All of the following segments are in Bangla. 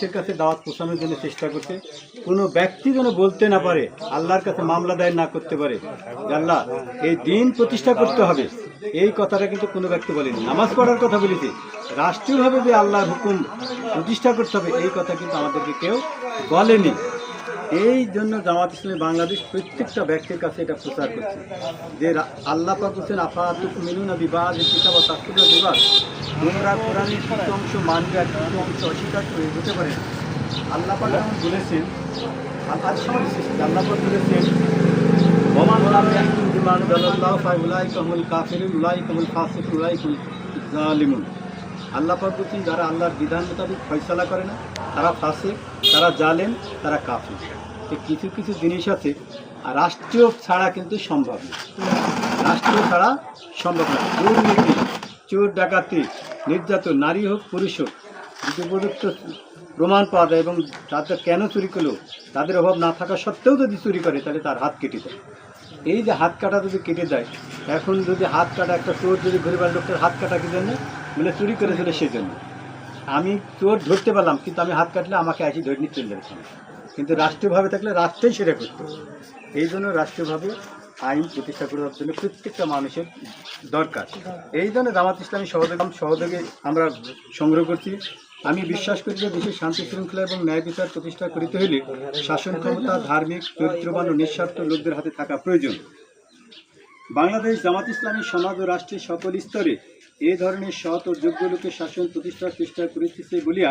বিশ্বের কাছে দাওয়াত পৌঁছানোর জন্য চেষ্টা করছে। কোনো ব্যক্তি যেন বলতে না পারে, আল্লাহর কাছে মামলা দায়ের না করতে পারে। আল্লাহ, এই দিন প্রতিষ্ঠা করতে হবে। এই কথাটা কিন্তু কোনো ব্যক্তি বলেনি। নামাজ পড়ার কথা বলেছে। রাষ্ট্রীয়ভাবে যে আল্লাহর হুকুম প্রতিষ্ঠা করতে হবে, এই কথা কিন্তু আমাদেরকে কেউ বলেনি। এই জন্য জামাত ইসলামী বাংলাদেশ প্রত্যেকটা ব্যক্তির কাছে এটা প্রচার করছে। যে আল্লাহ পাক বলছেন আফাতুক মিনুনা বিবাদ কিতাব তাফসীরের বিবাদ। তোমরা কোরআনের কিছু অংশ মানবে আর কিছু অংশ অস্বীকার করে হতে পারে। আল্লাহ পাক যেমন বলেছেন আজ সময় শেষ আল্লাহ পাক বলেছেন, ওমান বলছেন, যারা আল্লাহর বিধান মোতাবেক ফয়সালা করে না, তারা ফাসিক, তারা জালেম, তারা কাফির। তো কিছু কিছু জিনিস আছে রাষ্ট্রীয় ছাড়া কিন্তু সম্ভব না। রাষ্ট্রীয় ছাড়া সম্ভব না। দুর্নীতি, চোর ডাকাতি, নির্যাতন, নারী হোক, পুরুষ হোক, যদি উপযুক্ত প্রমাণ পাওয়া যায় এবং তাদের কেন চুরি করল, তাদের অভাব না থাকা সত্ত্বেও যদি চুরি করে, তাহলে তার হাত কেটে দেয় এই যে হাত কাটা যদি কেটে যায়, এখন যদি হাত কাটা একটা চোর যদি গরিবার লোকটার হাত কাটা কি জন্য? মানে চুরি করেছিল সেই জন্য আমি চোর ধরতে পারলাম, কিন্তু আমি হাত কাটলে আমাকে আসি ধরে নিয়ে চলে যাবে। কিন্তু রাষ্ট্রীয়ভাবে থাকলে রাষ্ট্রেই সেটা করতো। এই জন্য রাষ্ট্রীয়ভাবে আইন প্রতিষ্ঠা করার জন্য প্রত্যেকটা মানুষের দরকার। এই জন্য জামাত ইসলামী সহযোগ, সহযোগে আমরা সংগ্রহ করছি। আমি বিশ্বাস করি যে দেশের শান্তি শৃঙ্খলা এবং ন্যায় বিচার প্রতিষ্ঠা করিতে হইলে শাসন ক্ষমতা, ধার্মিক, চরিত্রবান ও নিঃস্বার্থ লোকদের হাতে থাকা প্রয়োজন। বাংলাদেশ জামাত ইসলামী সমাজ ও রাষ্ট্রের সকল স্তরে এ ধরনের সৎ ও যোগ্য লোকের শাসন প্রতিষ্ঠার চেষ্টা করিতেছে বলিয়া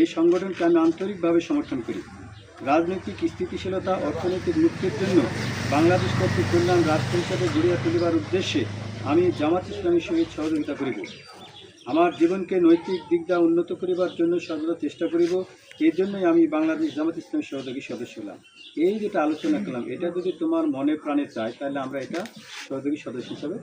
এই সংগঠনকে আমি আন্তরিকভাবে সমর্থন করি। রাজনৈতিক স্থিতিশীলতা, অর্থনৈতিক মুক্তির জন্য বাংলাদেশ কর্তৃক কল্যাণ রাষ্ট্র হিসাবে গড়িয়া তুলিবার উদ্দেশ্যে আমি জামাত ইসলামীর সহিত সহযোগিতা করিব। আমার জীবনকে নৈতিক দিক দ্বারা উন্নত করিবার জন্য সর্বদা চেষ্টা করিব। এই জন্যই আমি বাংলাদেশ জামাত ইসলামী সহযোগী সদস্য হলাম। এই যেটা আলোচনা করলাম, এটা যদি তোমার মনে প্রাণে চায়, তাহলে আমরা এটা সহযোগী সদস্য হিসাবে